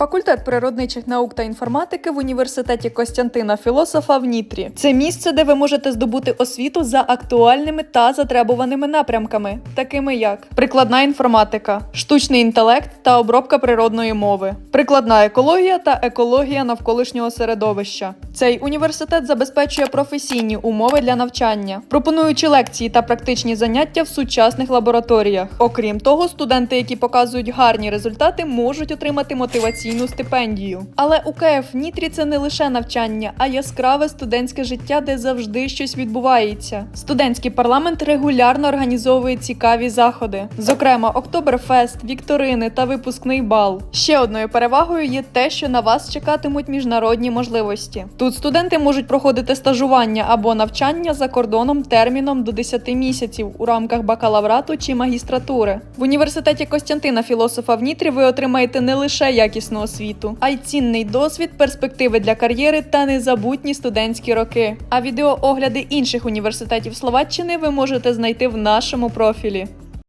Факультет природничих наук та інформатики в університеті Костянтина Філософа в Нітрі. Це місце, де ви можете здобути освіту за актуальними та затребуваними напрямками, такими як прикладна інформатика, штучний інтелект та обробка природної мови, прикладна екологія та екологія навколишнього середовища. Цей університет забезпечує професійні умови для навчання, пропонуючи лекції та практичні заняття в сучасних лабораторіях. Окрім того, студенти, які показують гарні результати, можуть отримати мотиваційну стипендію. Але у КФ Нітрі це не лише навчання, а яскраве студентське життя, де завжди щось відбувається. Студентський парламент регулярно організовує цікаві заходи, зокрема Октоберфест, вікторини та випускний бал. Ще одною перевагою є те, що на вас чекатимуть міжнародні можливості. Тут студенти можуть проходити стажування або навчання за кордоном терміном до 10 місяців у рамках бакалаврату чи магістратури. В університеті Костянтина Філософа в Нітрі ви отримаєте не лише якісну освіту, а й цінний досвід, перспективи для кар'єри та незабутні студентські роки. А відеоогляди інших університетів Словаччини ви можете знайти в нашому профілі.